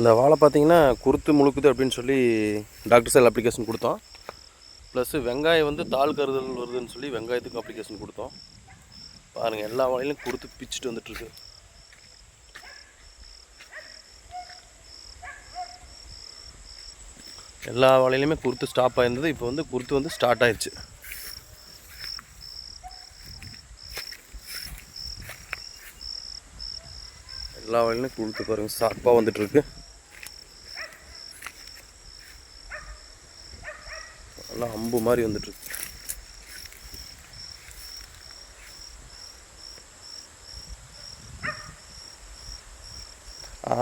இந்த வாழை பார்த்தீங்கன்னா குருத்து முழுக்குது அப்படின்னு சொல்லி டாக்டர் செல் அப்ளிகேஷன் கொடுத்தோம். ப்ளஸ்ஸு வெங்காயம் வந்து தாள் கருதல் வருதுன்னு சொல்லி வெங்காயத்துக்கும் அப்ளிகேஷன் கொடுத்தோம். பாருங்கள் எல்லா வாழையிலும் குருத்து பிச்சுட்டு வந்துட்டுருக்கு. எல்லா வாழையிலுமே குருத்து ஸ்டாப் ஆயிருந்தது. இப்போ வந்து குருத்து வந்து ஸ்டார்ட் ஆயிடுச்சு எல்லா வழியிலும் குளுத்து பாருங்கள் சாப்பாக வந்துட்டுருக்கு. நல்லா அம்பு மாதிரி வந்துட்டுருக்கு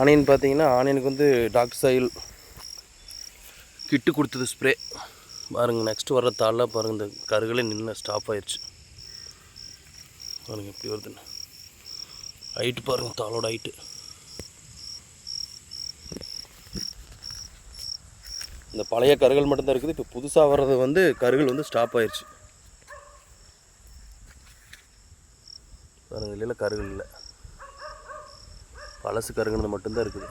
ஆனியன் பார்த்தீங்கன்னா ஆனியனுக்கு வந்து டாக்டர் சைல் கிட்டு கொடுத்தது ஸ்ப்ரே. பாருங்கள் நெக்ஸ்ட் வர்ற தாளில் பாருங்கள் இந்த கருகளே நின்று ஸ்டாப் ஆயிடுச்சு பாருங்க எப்படி வருதுன்னு. ஹைட்டு பாருங்கள் தாளோட ஹைட்டு இந்த பழைய கருகள் மட்டும்தான் இருக்குது. இப்போ புதுசாக வர்றது வந்து கருகள் வந்து ஸ்டாப் ஆயிடுச்சு பாருங்கள் இல்லை கருகள் இல்லை. பழசு கருகுனது மட்டும்தான் இருக்குது.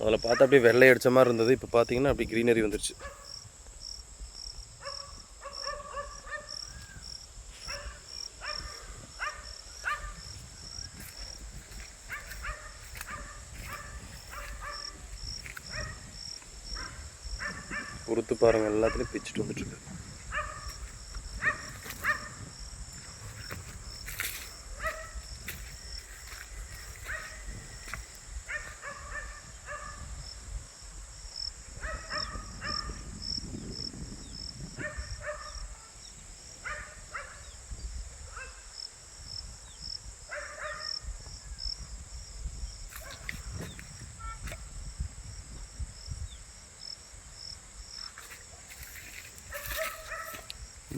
அதில் பார்த்தா அப்படியே வெள்ளை அடித்த மாதிரி இருந்தது. இப்போ பார்த்தீங்கன்னா அப்படி க்ரீனரி வந்துருச்சு. பொறுத்து பாருங்கள் எல்லாத்துலேயும் பிச்சுட்டு வந்துட்டுருக்கு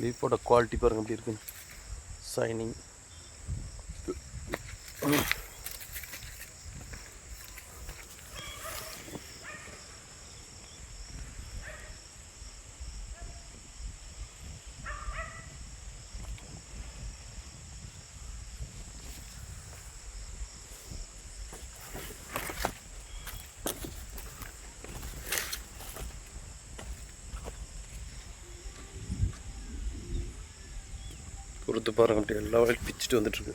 லீஃபோட குவாலிட்டி பாருங்கள் எப்படி இருக்குன்னு. சைனிங் பொறுத்து பாருங்க எல்லா வகையும் பிச்சுட்டு வந்துட்டுருக்கு.